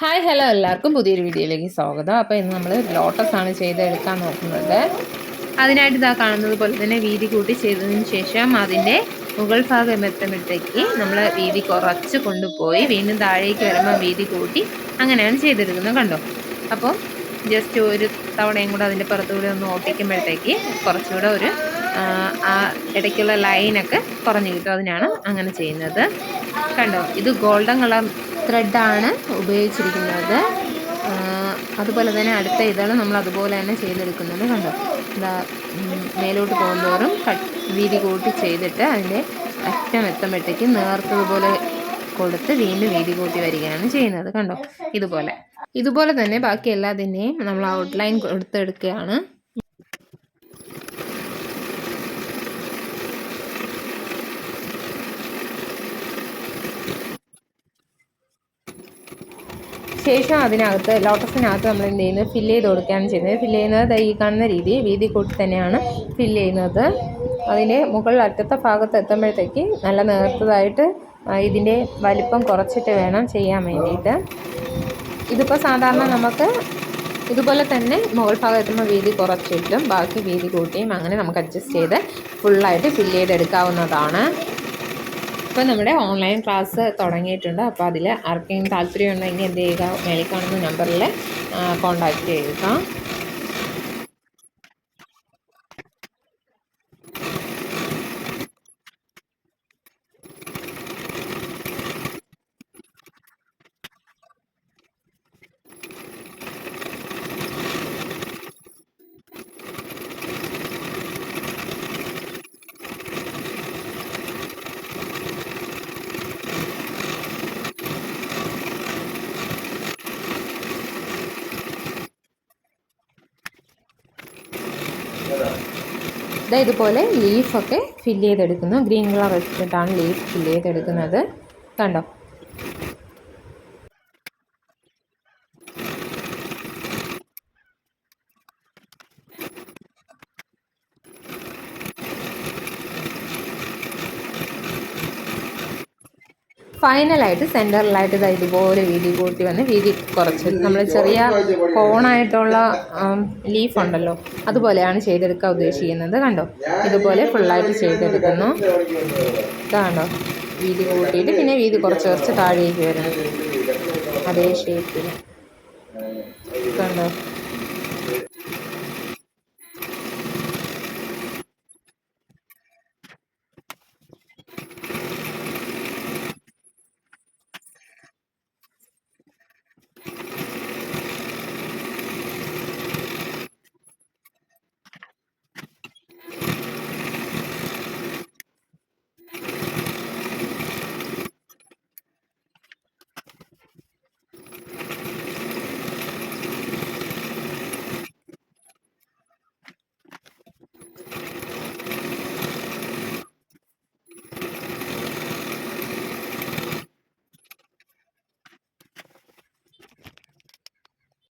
Hi hello എല്ലാവർക്കും പുതിയൊരു വീഡിയോയിലേക്ക് സ്വാഗതം. അപ്പോൾ ഇന്ന് നമ്മൾ ലോട്ടസ് ആണ് ചെയ്തെടുക്കാൻ നോക്കുന്നത്. അതിനായിട്ട് ഇതാ കാണുന്നത് പോലെ തന്നെ വീതി കൂട്ടി ചെയ്തതിന് ശേഷം അതിന്റെ മുകൾ ഭാഗം എത്തുമ്പോഴത്തേക്ക് നമ്മൾ വീതി കുറച്ച് കൊണ്ടുപോയി വീണ്ടും താഴേക്ക് വരുമ്പോൾ വീതി കൂട്ടി അങ്ങനെയാണ് ചെയ്തെടുക്കുന്നത് കണ്ടോ? അപ്പോൾ ജസ്റ്റ് ഒരു തവണയും കൂടെ അതിന്റെ പുറത്തുകൂടെ ഒന്ന് ഓട്ടിക്കുമ്പോഴത്തേക്ക് കുറച്ചുകൂടെ ഒരു ആ ഇടയ്ക്കുള്ള ലൈനൊക്കെ കുറഞ്ഞു കിട്ടും. അതിനാണ് അങ്ങനെ ചെയ്യുന്നത്. കണ്ടോ? ഇത് ഗോൾഡൻ കളർ ത്രെഡാണ് ഉപയോഗിച്ചിരിക്കുന്നത്. അതുപോലെ തന്നെ അടുത്ത ഇതാണ് നമ്മൾ അതുപോലെ തന്നെ ചെയ്തെടുക്കുന്നത്. കണ്ടോ? എന്താ മേലോട്ട് പോകുന്നതോറും കട്ട് വീതി കൂട്ടി ചെയ്തിട്ട് അതിന്റെ അറ്റം എത്തുമ്പോഴത്തേക്ക് നേർത്തതുപോലെ കൊടുത്ത് വീണ്ടും വീതി കൂട്ടി വരികയാണ് ചെയ്യുന്നത്. കണ്ടോ? ഇതുപോലെ. ഇതുപോലെ തന്നെ ബാക്കി എല്ലാത്തിന്റെയും നമ്മൾ ഔട്ട്ലൈൻ കൊടുത്തെടുക്കുകയാണ്. ശേഷം അതിനകത്ത് ലോട്ടസിനകത്ത് നമ്മൾ എന്ത് ചെയ്യുന്നത്? ഫില്ല് ചെയ്ത് കൊടുക്കുകയാണ് ചെയ്യുന്നത്. ഫില്ല് ചെയ്യുന്നത് ഈ കാണുന്ന രീതി വീതി കൂട്ടി തന്നെയാണ് ഫില്ല് ചെയ്യുന്നത്. അതിന്റെ മുകളിൽ അറ്റത്തെ ഭാഗത്ത് എത്തുമ്പോഴത്തേക്ക് നല്ല നേർത്തതായിട്ട് ഇതിന്റെ വലിപ്പം കുറച്ചിട്ട് വേണം ചെയ്യാൻ വേണ്ടിയിട്ട്. ഇതിപ്പോൾ സാധാരണ നമുക്ക് ഇതുപോലെ തന്നെ മുകൾ ഭാഗം എത്തുമ്പോൾ വീതി കുറച്ചിട്ടും ബാക്കി വീതി കൂട്ടിയും അങ്ങനെ നമുക്ക് അഡ്ജസ്റ്റ് ചെയ്ത് ഫുള്ളായിട്ട് ഫില്ല് ചെയ്തെടുക്കാവുന്നതാണ്. ഇപ്പോൾ നമ്മുടെ ഓൺലൈൻ ക്ലാസ് തുടങ്ങിയിട്ടുണ്ട്. അപ്പോൾ അതിൽ ആർക്കെങ്കിലും താല്പര്യം ഉണ്ടെങ്കിൽ എന്ത് ചെയ്യുക മേളിൽ കാണുന്ന നമ്പറിൽ കോൺടാക്റ്റ് ചെയ്യുക. ഇതാ ഇതുപോലെ ലീഫൊക്കെ ഫില്ല് ചെയ്തെടുക്കുന്നു. ഗ്രീൻ കളർ വെച്ചിട്ടാണ് ലീഫ് ഫില്ല് ചെയ്തെടുക്കുന്നത്. കണ്ടോ? ഫൈനലായിട്ട് സെന്ററിലായിട്ട് ഇതാ ഇതുപോലെ വീതി കൂട്ടി വന്ന് വീതി കുറച്ച്. നമ്മൾ ചെറിയ കോണായിട്ടുള്ള ലീഫ് ഉണ്ടല്ലോ അതുപോലെയാണ് ചെയ്തെടുക്കാൻ ഉദ്ദേശിക്കുന്നത്. കണ്ടോ? ഇതുപോലെ ഫുള്ളായിട്ട് ചെയ്തെടുക്കുന്നു. ഇതാണ്ടോ വീതി കൂട്ടിയിട്ട് പിന്നെ വീതി കുറച്ച് കുറച്ച് താഴേക്ക് വരുന്നു. അതേ ഷേപ്പിൽ കണ്ടോ?